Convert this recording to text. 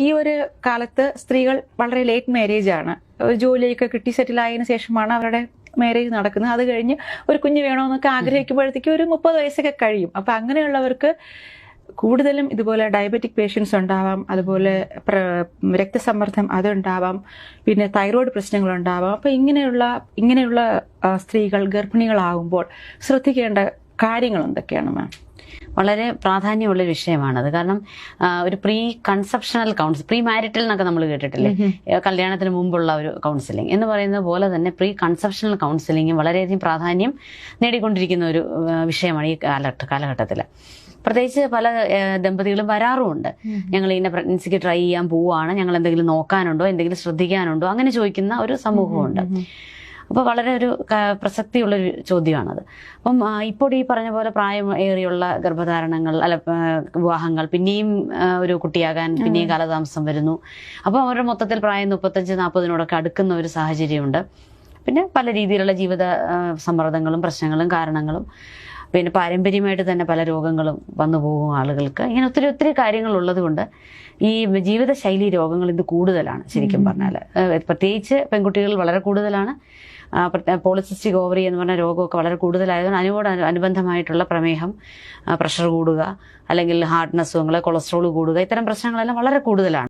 ഈ ഒരു കാലത്ത് സ്ത്രീകൾ വളരെ ലേറ്റ് മാരേജ് ആണ്. ഒരു ജോലിയൊക്കെ കിട്ടി സെറ്റിൽ ആയതിനു ശേഷമാണ് അവരുടെ മാരേജ് നടക്കുന്നത്. അത് കഴിഞ്ഞ് ഒരു കുഞ്ഞ് വേണമെന്നൊക്കെ ആഗ്രഹിക്കുമ്പോഴത്തേക്ക് ഒരു മുപ്പത് വയസ്സൊക്കെ കഴിയും. അപ്പൊ അങ്ങനെയുള്ളവർക്ക് കൂടുതലും ഇതുപോലെ ഡയബറ്റിക് പേഷ്യൻസ് ഉണ്ടാവാം. അതുപോലെ രക്തസമ്മർദ്ദം അതുണ്ടാവാം. പിന്നെ തൈറോയ്ഡ് പ്രശ്നങ്ങൾ ഉണ്ടാവാം. അപ്പൊ ഇങ്ങനെയുള്ള ഇങ്ങനെയുള്ള സ്ത്രീകൾ ഗർഭിണികളാകുമ്പോൾ ശ്രദ്ധിക്കേണ്ട കാര്യങ്ങൾ എന്തൊക്കെയാണ് മാം വളരെ പ്രാധാന്യമുള്ള ഒരു വിഷയമാണത് കാരണം ഒരു pre conceptional council pre marital എന്നൊക്കെ നമ്മൾ കേട്ടിട്ടില്ലേ? കല്യാണത്തിന് മുമ്പുള്ള ഒരു കൗൺസിലിംഗ് എന്ന് പറയുന്നത് പോലെ തന്നെ പ്രീ കൺസെപ്ഷണൽ കൗൺസിലിംഗ് വളരെയധികം പ്രാധാന്യം നേടിക്കൊണ്ടിരിക്കുന്ന ഒരു വിഷയമാണ് ഈ കാലഘട്ട കാലഘട്ടത്തിൽ പ്രത്യേകിച്ച് പല ദമ്പതികളും വരാറുമുണ്ട്. ഞങ്ങൾ ഇങ്ങനെ പ്രഗ്നൻസിക്ക് ട്രൈ ചെയ്യാൻ പോവുകയാണ്. ഞങ്ങൾ എന്തെങ്കിലും നോക്കാനുണ്ടോ? എന്തെങ്കിലും ശ്രദ്ധിക്കാനുണ്ടോ? അങ്ങനെ ചോദിക്കുന്ന ഒരു സമൂഹമുണ്ട്. അപ്പോൾ വളരെ ഒരു പ്രസക്തിയുള്ളൊരു ചോദ്യമാണത്. അപ്പം ഇപ്പോൾ ഈ പറഞ്ഞ പോലെ പ്രായം ഏറിയുള്ള ഗർഭധാരണങ്ങൾ അല്ല വിവാഹങ്ങൾ പിന്നെയും ഒരു കുട്ടിയാകാൻ പിന്നെയും കാലതാമസം വരുന്നു. അപ്പോൾ അവരുടെ മൊത്തത്തിൽ പ്രായം മുപ്പത്തഞ്ച് നാൽപ്പതിനോടൊക്കെ അടുക്കുന്ന ഒരു സാഹചര്യമുണ്ട്. പിന്നെ പല രീതിയിലുള്ള ജീവിത സമ്മർദ്ദങ്ങളും പ്രശ്നങ്ങളും കാരണങ്ങളും പിന്നെ പാരമ്പര്യമായിട്ട് തന്നെ പല രോഗങ്ങളും വന്നു പോകും ആളുകൾക്ക്. ഇങ്ങനെ ഒത്തിരി ഒത്തിരി കാര്യങ്ങൾ ഉള്ളത് കൊണ്ട് ഈ ജീവിതശൈലി രോഗങ്ങൾ ഇത് കൂടുതലാണ് ശരിക്കും പറഞ്ഞാൽ പ്രത്യേകിച്ച് പെൺകുട്ടികൾ വളരെ കൂടുതലാണ്. പോളിസിസ്റ്റിക് ഓവറി എന്ന് പറഞ്ഞ രോഗമൊക്കെ വളരെ കൂടുതലായതുകൊണ്ട് അതിനോട് അനുബന്ധമായിട്ടുള്ള പ്രമേഹം പ്രഷർ കൂടുക അല്ലെങ്കിൽ അസുഖങ്ങൾ കൊളസ്ട്രോൾ കൂടുക ഇത്തരം പ്രശ്നങ്ങളെല്ലാം വളരെ കൂടുതലാണ്.